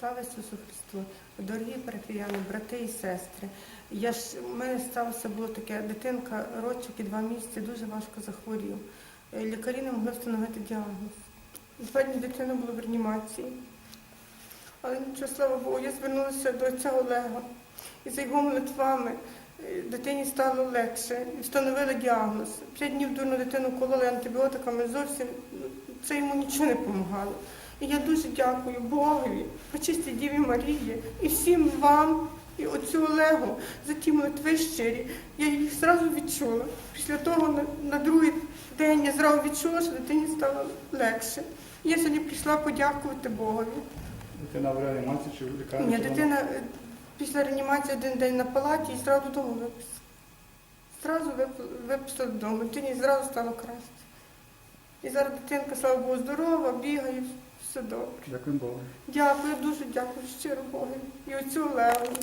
Слава Ісусу Христу! Дорогі парафіяни, брати і сестри. Я ж мене сталося було таке, дитинка рочок і два місяці дуже важко захворів. Е, Лікарі не могли встановити діагноз. Два дні дитина була в реанімації. Але нічого, слава Богу, я звернулася до отця Олега. І за його молитвами е, дитині стало легше. І встановили діагноз. П'ять днів дурну дитину кололи антибіотиками зовсім ну, це йому нічого не допомагало. І я дуже дякую Богові, Пречистій Діві Марії і всім вам, і отцю Олегу за ті молитви щирі. Я їх зразу відчула. Після того на, на другий день я зразу відчула, що дитині стало легше. І я сьогодні прийшла подякувати Богові. Дитина в реанімації чи в лікарні? Ні, дитина е, після реанімації один день на палаті і зразу додому виписала. Зразу вип- виписали додому, дитині зразу стало краще. І зараз дитинка, слава Богу, здорова, бігає, все добре. Дякую Богу. Дякую, дуже дякую щиро Богу. І оцю Олегу.